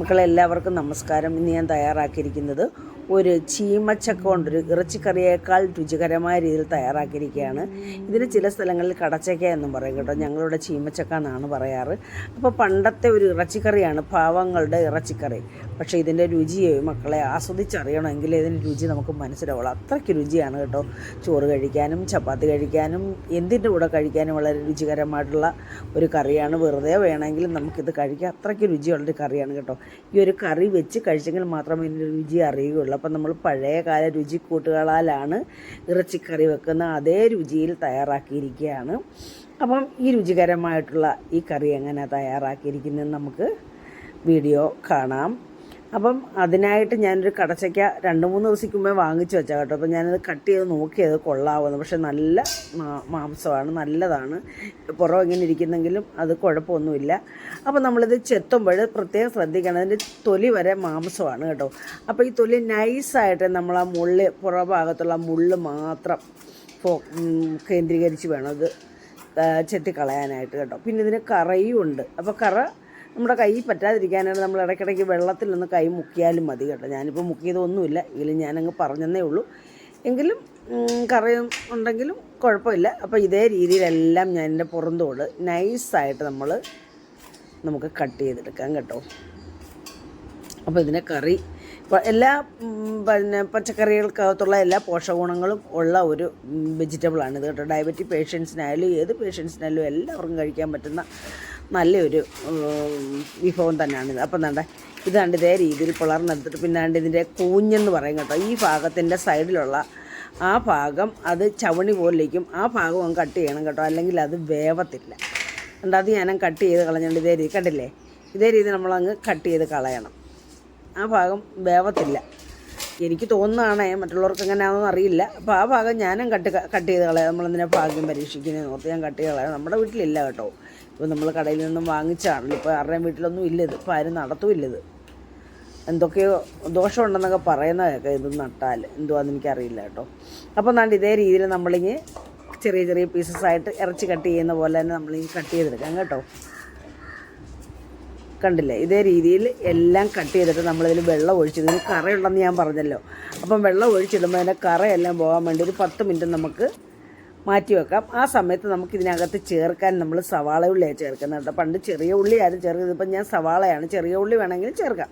മക്കളെല്ലാവർക്കും നമസ്കാരം. ഇന്ന് ഞാൻ തയ്യാറാക്കിയിരിക്കുന്നത് ഒരു ചീമച്ചക്ക കൊണ്ടൊരു ഇറച്ചിക്കറിയേക്കാൾ രുചികരമായ രീതിയിൽ തയ്യാറാക്കിയിരിക്കുകയാണ്. ഇതിന് ചില സ്ഥലങ്ങളിൽ കടച്ചക്ക എന്നും പറയും കേട്ടോ. ഞങ്ങളുടെ ചീമച്ചക്ക എന്നാണ് പറയാറ്. അപ്പോൾ പണ്ടത്തെ ഒരു ഇറച്ചിക്കറിയാണ് പാവങ്ങളുടെ ഇറച്ചിക്കറി. പക്ഷേ ഇതിന്റെ രുചിയെ മക്കളെ ആസ്വദിച്ചറിയണമെങ്കിൽ ഇതിന്റെ രുചി നമുക്ക് മനസ്സിലാവുള്ളൂ. അത്രയ്ക്ക് രുചിയാണ് കേട്ടോ. ചോറ് കഴിക്കാനും ചപ്പാത്തി കഴിക്കാനും എന്തിന്റെ കൂടെ കഴിക്കാനും വളരെ രുചികരമായിട്ടുള്ള ഒരു കറിയാണ്. വെറുതെ വേണമെങ്കിലും നമുക്കിത് കഴിക്കാം. അത്രയ്ക്ക് രുചിയുള്ളൊരു കറിയാണ് കേട്ടോ. ഈ ഒരു കറി വെച്ച് കഴിച്ചെങ്കിൽ മാത്രമേ ഇതിന്റെ രുചി അറിയുകയുള്ളൂ. അപ്പം നമ്മൾ പഴയ കാല രുചിക്കൂട്ടുകളാലാണ് ഇറച്ചിക്കറി വെക്കുന്ന അതേ രുചിയിൽ തയ്യാറാക്കിയിരിക്കുകയാണ്. അപ്പം ഈ രുചികരമായിട്ടുള്ള ഈ കറി എങ്ങനെ തയ്യാറാക്കിയിരിക്കുന്നത് നമുക്ക് വീഡിയോ കാണാം. അപ്പം അതിനായിട്ട് ഞാനൊരു കടച്ചയ്ക്ക രണ്ട് മൂന്ന് ദിവസത്തേക്ക് മുമ്പേ വാങ്ങിച്ചു വെച്ചാൽ കേട്ടോ. അപ്പം ഞാനത് കട്ട് ചെയ്ത് നോക്കിയത് കൊള്ളാവുന്നു. പക്ഷെ നല്ല മാംസമാണ് നല്ലതാണ്. പുറം ഇങ്ങനെ ഇരിക്കുന്നെങ്കിലും അത് കുഴപ്പമൊന്നുമില്ല. അപ്പം നമ്മളിത് ചെത്തുമ്പോൾ പ്രത്യേകം ശ്രദ്ധിക്കണം. അതിന്റെ തൊലി വരെ മാംസമാണ് കേട്ടോ. അപ്പോൾ ഈ തൊലി നൈസായിട്ട് നമ്മൾ ആ മുള്ള് പുറഭാഗത്തുള്ള മുള്ള് മാത്രം ഫോ കേന്ദ്രീകരിച്ച് വേണം അത് ചെത്തിക്കളയാനായിട്ട് കേട്ടോ. പിന്നെ ഇതിന് കറയും ഉണ്ട് അപ്പോൾ കറ നമ്മുടെ കൈ പറ്റാതിരിക്കാനാണ് നമ്മൾ ഇടയ്ക്കിടയ്ക്ക് വെള്ളത്തിലൊന്ന് കൈ മുക്കിയാലും മതി കേട്ടോ. ഞാനിപ്പോൾ മുക്കിയതൊന്നുമില്ല. എങ്കിലും ഞാനങ്ങ് പറഞ്ഞതേ ഉള്ളൂ. എങ്കിലും കറിയും ഉണ്ടെങ്കിലും കുഴപ്പമില്ല. അപ്പോൾ ഇതേ രീതിയിലെല്ലാം ഞാൻ എന്റെ പുറന്തോട് നൈസായിട്ട് നമ്മൾ നമുക്ക് കട്ട് ചെയ്തെടുക്കാം കേട്ടോ. അപ്പോൾ ഇതിനെ കറി എല്ലാ പിന്നെ പച്ചക്കറികൾക്കകത്തുള്ള എല്ലാ പോഷകഗുണങ്ങളും ഉള്ള ഒരു വെജിറ്റബിളാണ് ഇത് കേട്ടോ. ഡയബറ്റിക് പേഷ്യൻസിനായാലും ഏത് പേഷ്യൻസിനായാലും എല്ലാവർക്കും കഴിക്കാൻ പറ്റുന്ന നല്ലൊരു വിഭവം തന്നെയാണിത് അപ്പം എന്താ ഇതാണ്ട് ഇതേ രീതിയിൽ പിളർന്നെടുത്തിട്ട് പിന്നാണ്ട് ഇതിന്റെ കൂഞ്ഞെന്ന് പറയും കേട്ടോ. ഈ ഭാഗത്തിന്റെ സൈഡിലുള്ള ആ ഭാഗം അത് ചവണി പോലിരിക്കും. ആ ഭാഗം അങ്ങ് കട്ട് ചെയ്യണം കേട്ടോ. അല്ലെങ്കിൽ അത് വേവത്തില്ല. അതുകൊണ്ട് അത് ഞാൻ കട്ട് ചെയ്ത് കളഞ്ഞുകൊണ്ട് ഇതേ രീതി. കണ്ടില്ലേ? ഇതേ രീതി നമ്മളങ്ങ് കട്ട് ചെയ്ത് കളയണം. ആ ഭാഗം വേവത്തില്ല. എനിക്ക് തോന്നുന്നതാണേ മറ്റുള്ളവർക്ക് എങ്ങനെയാണെന്ന് അറിയില്ല. അപ്പോൾ ആ ഭാഗം ഞാനും കട്ട് കട്ട് ചെയ്ത് കളയാം. നമ്മളെന്തിനാ ഭാഗ്യം പരീക്ഷിക്കുന്നതെന്ന് ഓർത്ത് ഞാൻ കട്ട് ചെയ്ത് കളയാം. നമ്മുടെ വീട്ടിലില്ല കേട്ടോ. ഇപ്പോൾ നമ്മൾ കടയിൽ നിന്നും വാങ്ങിച്ചാണല്ലോ. ഇപ്പോൾ ആരുടെയും വീട്ടിലൊന്നും ഇല്ല ഇത്. ഇപ്പോൾ ആരും നടത്തുമില്ലത് എന്തൊക്കെയോ ദോഷമുണ്ടെന്നൊക്കെ പറയുന്ന കേൾക്കാം ഇത് നട്ടാൽ എന്തുവാന്ന് എനിക്കറിയില്ല കേട്ടോ. അപ്പോൾ നാണ്ട് ഇതേ രീതിയിൽ നമ്മളിങ്ങ് ചെറിയ ചെറിയ പീസസ് ആയിട്ട് ഇറച്ചി കട്ട് ചെയ്യുന്ന പോലെ തന്നെ നമ്മളിങ്ങ് കട്ട് ചെയ്തെടുക്കാം കേട്ടോ. കണ്ടില്ലേ? ഇതേ രീതിയിൽ എല്ലാം കട്ട് ചെയ്തിട്ട് നമ്മളിതിൽ വെള്ളം ഒഴിച്ച് ഇതിന് കറയുണ്ടെന്ന് ഞാൻ പറഞ്ഞല്ലോ. അപ്പം വെള്ളം ഒഴിച്ചിടുമ്പോൾ അതിന്റെ കറയെല്ലാം പോകാൻ വേണ്ടി ഒരു പത്ത് മിനിറ്റ് നമുക്ക് മാറ്റി വെക്കാം. ആ സമയത്ത് നമുക്ക് ഇതിനകത്ത് ചേർക്കാൻ നമ്മൾ സവാള ഉള്ളിയാണ് ചേർക്കുന്നത് കേട്ടോ. പണ്ട് ചെറിയ ഉള്ളിയായിരുന്നു ചേർക്കുന്നത്. ഇപ്പം ഞാൻ സവാളയാണ്. ചെറിയ ഉള്ളി വേണമെങ്കിൽ ചേർക്കാം.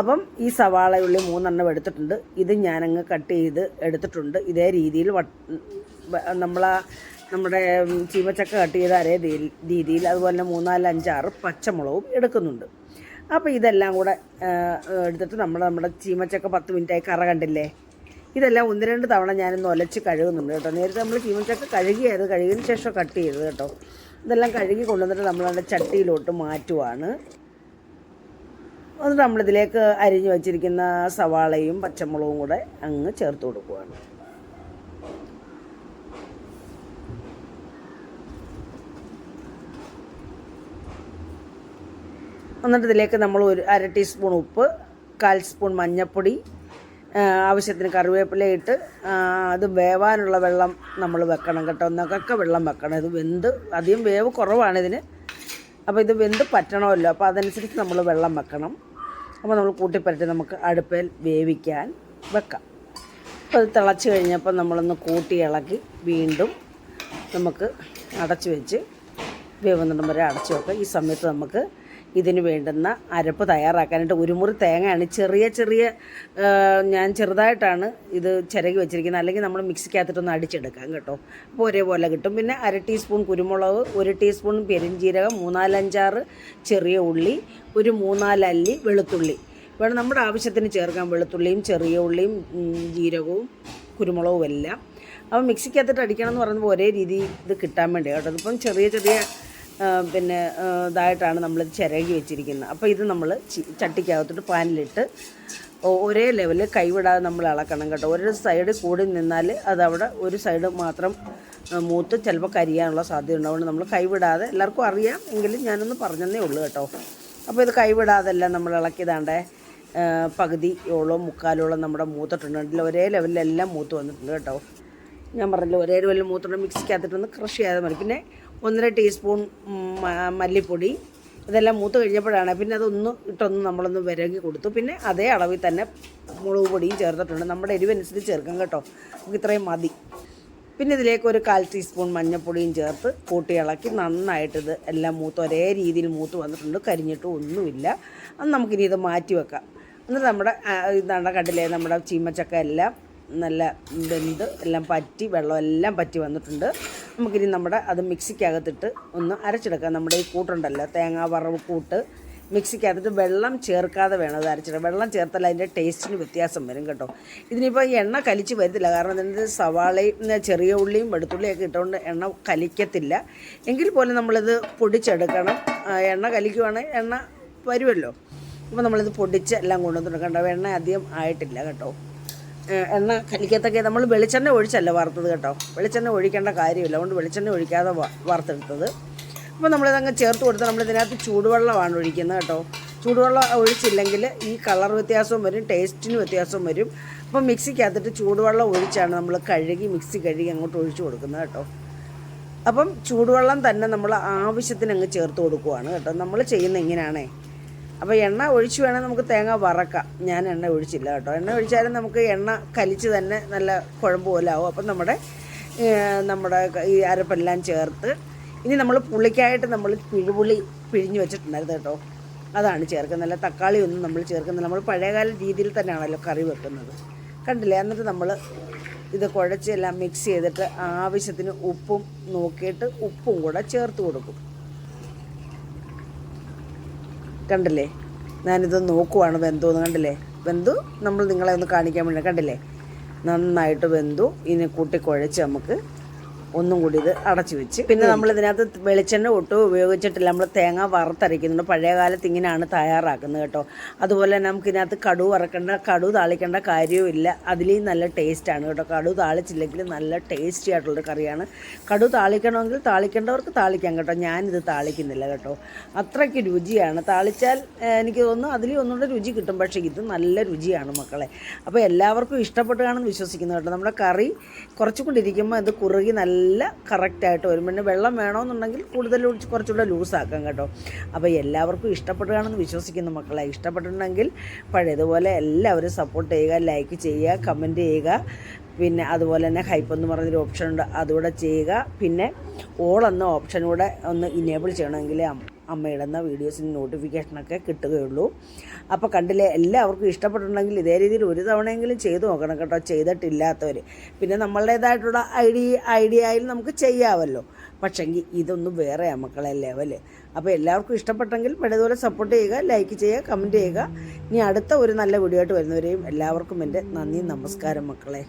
അപ്പം ഈ സവാള ഉള്ളി മൂന്നെണ്ണം എടുത്തിട്ടുണ്ട്. ഇത് ഞാനങ്ങ് കട്ട് ചെയ്ത് എടുത്തിട്ടുണ്ട്. ഇതേ രീതിയിൽ നമ്മൾ നമ്മുടെ ചീമച്ചക്ക കട്ട് ചെയ്ത അതേ രീതിയിൽ അതുപോലെ തന്നെ മൂന്നാൽ അഞ്ചാറ് പച്ചമുളകും എടുക്കുന്നുണ്ട്. അപ്പോൾ ഇതെല്ലാം കൂടെ എടുത്തിട്ട് നമ്മൾ നമ്മുടെ ചീമച്ചക്ക പത്ത് മിനിറ്റായി കറ കണ്ടില്ലേ? ഇതെല്ലാം ഒന്ന് രണ്ട് തവണ ഞാനൊന്ന് ഒലച്ച് കഴുകുന്നുണ്ട് കേട്ടോ. നേരത്തെ നമ്മൾ ചീമച്ചക്ക കഴുകിയത് കഴുകിയതിന് ശേഷം കട്ട് ചെയ്തത് കേട്ടോ. ഇതെല്ലാം കഴുകി കൊണ്ടുവന്നിട്ട് നമ്മളവിടെ ചട്ടിയിലോട്ട് മാറ്റുവാണ്. എന്നിട്ട് നമ്മളിതിലേക്ക് അരിഞ്ഞു വച്ചിരിക്കുന്ന സവാളയും പച്ചമുളകും കൂടെ അങ്ങ് ചേർത്ത് കൊടുക്കുവാണ്. എന്നിട്ട് ഇതിലേക്ക് നമ്മൾ ഒരു അര ടീസ്പൂൺ ഉപ്പ് കാൽ സ്പൂൺ മഞ്ഞൾപ്പൊടി ആവശ്യത്തിന് കറിവേപ്പില ഇട്ട് അത് വേവാനുള്ള വെള്ളം നമ്മൾ വെക്കണം കേട്ടോ. ഒന്നൊക്കെ വെള്ളം വെക്കണം. ഇത് വെന്ത് അധികം വേവ് കുറവാണ് ഇതിന്. അപ്പോൾ ഇത് വെന്ത് പറ്റണമല്ലോ. അപ്പോൾ അതനുസരിച്ച് നമ്മൾ വെള്ളം വെക്കണം. അപ്പോൾ നമ്മൾ കൂട്ടിപ്പരട്ടി നമുക്ക് അടുപ്പിൽ വേവിക്കാൻ വെക്കാം. അപ്പോൾ അത് തിളച്ച് കഴിഞ്ഞപ്പോൾ നമ്മളൊന്ന് കൂട്ടി ഇളക്കി വീണ്ടും നമുക്ക് അടച്ചു വെച്ച് വേവുന്നിടം വരെ അടച്ചു വെക്കാം. ഈ സമയത്ത് നമുക്ക് ഇതിന് വേണ്ടുന്ന അരപ്പ് തയ്യാറാക്കാനായിട്ട് ഒരു മുറി തേങ്ങയാണ്. ചെറിയ ചെറിയ ഞാൻ ചെറുതായിട്ടാണ് ഇത് ചിരകി വെച്ചിരിക്കുന്നത്. അല്ലെങ്കിൽ നമ്മൾ മിക്സിക്കകത്തിട്ടൊന്ന് അടിച്ചെടുക്കാം കേട്ടോ. അപ്പോൾ ഒരേപോലെ കിട്ടും. പിന്നെ അര ടീസ്പൂൺ കുരുമുളക് ഒരു ടീസ്പൂൺ പെരിഞ്ജീരകം മൂന്നാലഞ്ചാറ് ചെറിയ ഉള്ളി ഒരു മൂന്നാലല്ലി വെളുത്തുള്ളി. വേണം നമ്മുടെ ആവശ്യത്തിന് ചേർക്കാം. വെളുത്തുള്ളിയും ചെറിയ ഉള്ളിയും ജീരകവും കുരുമുളകും എല്ലാം അപ്പോൾ മിക്സിക്കകത്തിട്ട് അടിക്കണം എന്ന് പറയുമ്പോൾ ഒരേ രീതി ഇത് കിട്ടാൻ വേണ്ടി കേട്ടോ. ഇതിപ്പം ചെറിയ ചെറിയ പിന്നെ ഇതായിട്ടാണ് നമ്മളിത് ചിരകി വെച്ചിരിക്കുന്നത്. അപ്പോൾ ഇത് നമ്മൾ ചട്ടിക്കകത്തോട്ട് പാനിലിട്ട് ഒരേ ലെവലിൽ കൈവിടാതെ നമ്മൾ ഇളക്കണം കേട്ടോ. ഒരു സൈഡ് കൂടി നിന്നാൽ അതവിടെ ഒരു സൈഡ് മാത്രം മൂത്ത് ചിലപ്പോൾ കരിയാനുള്ള സാധ്യത ഉണ്ടാവുകൊണ്ട് നമ്മൾ കൈവിടാതെ എല്ലാവർക്കും അറിയാം എങ്കിലും ഞാനൊന്ന് പറഞ്ഞതേ ഉള്ളൂ കേട്ടോ. അപ്പോൾ ഇത് കൈവിടാതെല്ലാം നമ്മൾ ഇളക്കിയതാണ്ടേ പകുതിയോളം മുക്കാലോളം നമ്മുടെ മൂത്തിട്ടുണ്ട്. ഇതിൽ ഒരേ ലെവലിലെല്ലാം മൂത്ത് വന്നിട്ടുണ്ട് കേട്ടോ. ഞാൻ പറഞ്ഞില്ല ഒരേ ലെവലിൽ മൂത്തിട്ടുണ്ട്. മിക്സിക്കകത്തിട്ടൊന്ന് ക്രഷ് ചെയ്യാതെ മതി. പിന്നെ ഒന്നര ടീസ്പൂൺ മല്ലിപ്പൊടി. ഇതെല്ലാം മൂത്ത് കഴിഞ്ഞപ്പോഴാണ് പിന്നെ അതൊന്ന് ഇട്ടൊന്ന് നമ്മളൊന്ന് വിരകി കൊടുത്തു. പിന്നെ അതേ അളവിൽ തന്നെ മുളക് പൊടിയും ചേർത്തിട്ടുണ്ട്. നമ്മുടെ എരിവനുസരിച്ച് ചേർക്കാം കേട്ടോ. നമുക്ക് ഇത്രയും മതി. പിന്നെ ഇതിലേക്ക് ഒരു കാൽ ടീസ്പൂൺ മഞ്ഞൾപ്പൊടിയും ചേർത്ത് കൂട്ടി ഇളക്കി നന്നായിട്ടിത് എല്ലാം മൂത്ത് ഒരേ രീതിയിൽ മൂത്ത് വന്നിട്ടുണ്ട്. കരിഞ്ഞിട്ടും ഒന്നുമില്ല. അത് നമുക്കിനി ഇത് മാറ്റി വെക്കാം. എന്നിട്ട് നമ്മുടെ ഇതാണ് കണ്ടില്ലേ നമ്മുടെ ചീമച്ചക്ക എല്ലാം നല്ല വെന്ത് എല്ലാം പറ്റി വെള്ളം എല്ലാം പറ്റി വന്നിട്ടുണ്ട്. നമുക്കിനി നമ്മുടെ അത് മിക്സിക്കകത്തിട്ട് ഒന്ന് അരച്ചെടുക്കാം. നമ്മുടെ ഈ കൂട്ടുണ്ടല്ലോ തേങ്ങ വറവ് കൂട്ട് മിക്സിക്കകത്തിട്ട് വെള്ളം ചേർക്കാതെ വേണം അത് അരച്ചിടാം വെള്ളം ചേർത്താൽ അതിന്റെ ടേസ്റ്റിന് വ്യത്യാസം വരും കേട്ടോ. ഇതിനിപ്പോൾ എണ്ണ കലിച്ച് വരത്തില്ല. കാരണം ഇതിന്റെ സവാളയും ചെറിയ ഉള്ളിയും വെളുത്തുള്ളിയൊക്കെ ഇട്ടുകൊണ്ട് എണ്ണ കലിക്കത്തില്ല. എങ്കിൽ പോലും നമ്മളിത് പൊടിച്ചെടുക്കണം. എണ്ണ കലിക്കുവാണെങ്കിൽ എണ്ണ വരുമല്ലോ അപ്പോൾ നമ്മളിത് പൊടിച്ച് എല്ലാം കൊണ്ടുവന്നിട്ടുണ്ട് കേട്ടോ എണ്ണ അധികം ആയിട്ടില്ല കേട്ടോ. എണ്ണ കലിക്കത്തൊക്കെ നമ്മൾ വെളിച്ചെണ്ണ ഒഴിച്ചല്ല വറുത്തത് കേട്ടോ. വെളിച്ചെണ്ണ ഒഴിക്കേണ്ട കാര്യമില്ല. അതുകൊണ്ട് വെളിച്ചെണ്ണ ഒഴിക്കാതെ വറുത്തെടുത്തത്. അപ്പോൾ നമ്മളിതങ്ങ് ചേർത്ത് കൊടുത്ത് നമ്മളിതിനകത്ത് ചൂടുവെള്ളമാണ് ഒഴിക്കുന്നത് കേട്ടോ. ചൂടുവെള്ളം ഒഴിച്ചില്ലെങ്കിൽ ഈ കളർ വ്യത്യാസവും വരും ടേസ്റ്റിന് വ്യത്യാസവും വരും. അപ്പോൾ മിക്സിക്കകത്തിട്ട് ചൂടുവെള്ളം ഒഴിച്ചാണ് നമ്മൾ കഴുകി മിക്സി കഴുകി അങ്ങോട്ട് ഒഴിച്ചു കൊടുക്കുന്നത് കേട്ടോ. അപ്പം ചൂടുവെള്ളം തന്നെ നമ്മൾ ആവശ്യത്തിന് അങ്ങ് ചേർത്ത് കൊടുക്കുവാണ് കേട്ടോ. നമ്മൾ ചെയ്യുന്ന ഇങ്ങനെയാണേ. അപ്പോൾ എണ്ണ ഒഴിച്ച് വേണം നമുക്ക് തേങ്ങ വറക്കാം. ഞാൻ എണ്ണ ഒഴിച്ചില്ല കേട്ടോ. എണ്ണ ഒഴിച്ചാലും നമുക്ക് എണ്ണ കലിച്ച് തന്നെ നല്ല കുഴമ്പ് പോലെ ആവും. അപ്പം നമ്മുടെ നമ്മുടെ ഈ അരപ്പെല്ലാം ചേർത്ത് ഇനി നമ്മൾ പുളിക്കായിട്ട് നമ്മൾ പിഴുപുളി പിഴിഞ്ഞ് വെച്ചിട്ടുണ്ടായിരുന്നു കേട്ടോ. അതാണ് ചേർക്കുന്നത്. അല്ല തക്കാളി ഒന്നും നമ്മൾ ചേർക്കുന്നില്ല. നമ്മൾ പഴയകാല രീതിയിൽ തന്നെയാണല്ലോ കറി വെക്കുന്നത്. കണ്ടില്ലേ? എന്നിട്ട് നമ്മൾ ഇത് കുഴച്ചെല്ലാം മിക്സ് ചെയ്തിട്ട് ആവശ്യത്തിന് ഉപ്പും നോക്കിയിട്ട് ഉപ്പും കൂടെ ചേർത്ത് കൊടുക്കും. കണ്ടില്ലേ? ഞാനിത് നോക്കുവാണ് വെന്തു എന്ന് കണ്ടില്ലേ? വെന്തു നമ്മൾ നിങ്ങളെ ഒന്ന് കാണിക്കാൻ വേണ്ടി കണ്ടില്ലേ? നന്നായിട്ട് വെന്തു ഇനി കൂട്ടി കുഴച്ച് നമുക്ക് ഒന്നും കൂടി ഇത് അടച്ചു വെച്ച്. പിന്നെ നമ്മൾ ഇതിനകത്ത് വെളിച്ചെണ്ണ ഒട്ടും ഉപയോഗിച്ചിട്ടില്ല. നമ്മൾ തേങ്ങ വറുത്തരയ്ക്കുന്നുണ്ട്. പഴയ കാലത്ത് ഇങ്ങനെയാണ് തയ്യാറാക്കുന്നത് കേട്ടോ. അതുപോലെ തന്നെ നമുക്ക് ഇതിനകത്ത് കടു വറക്കേണ്ട കടു താളിക്കേണ്ട കാര്യവുമില്ല അതിലേയും നല്ല ടേസ്റ്റാണ് കേട്ടോ. കടു താളിച്ചില്ലെങ്കിൽ നല്ല ടേസ്റ്റി ആയിട്ടുള്ളൊരു കറിയാണ്. കടു താളിക്കണമെങ്കിൽ താളിക്കേണ്ടവർക്ക് താളിക്കാം കേട്ടോ. ഞാനിത് താളിക്കുന്നില്ല കേട്ടോ. അത്രയ്ക്ക് രുചിയാണ്. താളിച്ചാൽ എനിക്ക് തോന്നുന്നു അതിൽ ഒന്നുകൂടെ രുചി കിട്ടും. പക്ഷേ ഇത് നല്ല രുചിയാണ് മക്കളെ. അപ്പോൾ എല്ലാവർക്കും ഇഷ്ടപ്പെട്ടുകാണെന്ന് വിശ്വസിക്കുന്നു കേട്ടോ. നമ്മുടെ കറി കുറച്ചുകൊണ്ടിരിക്കുമ്പോൾ ഇത് കുറുകി നല്ല കറക്റ്റായിട്ട് വരും. പിന്നെ വെള്ളം വേണമെന്നുണ്ടെങ്കിൽ കൂടുതൽ ഒഴിച്ച് കുറച്ചുകൂടെ ലൂസാക്കാം കേട്ടോ. അപ്പോൾ എല്ലാവർക്കും ഇഷ്ടപ്പെടുകയാണെന്ന് വിശ്വസിക്കുന്നു മക്കളെ. ഇഷ്ടപ്പെട്ടിട്ടുണ്ടെങ്കിൽ പഴയതുപോലെ എല്ലാവരും സപ്പോർട്ട് ചെയ്യുക ലൈക്ക് ചെയ്യുക കമന്റ് ചെയ്യുക. പിന്നെ അതുപോലെ തന്നെ ഹൈപ്പ് എന്ന് പറഞ്ഞൊരു ഓപ്ഷൻ ഉണ്ട്. അതുകൂടെ ചെയ്യുക. പിന്നെ ഓൾ എന്ന ഓപ്ഷൻ ഒന്ന് ഇനേബിൾ ചെയ്യണമെങ്കിൽ അമ്മ ഇടുന്ന വീഡിയോസിന് നോട്ടിഫിക്കേഷനൊക്കെ കിട്ടുകയുള്ളൂ. അപ്പോൾ കണ്ടില്ലേ എല്ലാവർക്കും ഇഷ്ടപ്പെട്ടുണ്ടെങ്കിൽ ഇതേ രീതിയിൽ ഒരു തവണയെങ്കിലും ചെയ്തു നോക്കണം കേട്ടോ. ചെയ്തിട്ടില്ലാത്തവർ പിന്നെ നമ്മളുടേതായിട്ടുള്ള ഐഡിയ ഐഡിയയിൽ നമുക്ക് ചെയ്യാമല്ലോ പക്ഷെങ്കിൽ ഇതൊന്നും വേറെ മക്കളെ ലെവൽ അപ്പോൾ എല്ലാവർക്കും ഇഷ്ടപ്പെട്ടെങ്കിൽ പഴയതുപോലെ സപ്പോർട്ട് ചെയ്യുക ലൈക്ക് ചെയ്യുക കമന്റ് ചെയ്യുക. ഇനി അടുത്ത ഒരു നല്ല വീഡിയോ ആയിട്ട് വരുന്നവരെയും എല്ലാവർക്കും എന്റെ നന്ദി നമസ്കാരം മക്കളെ.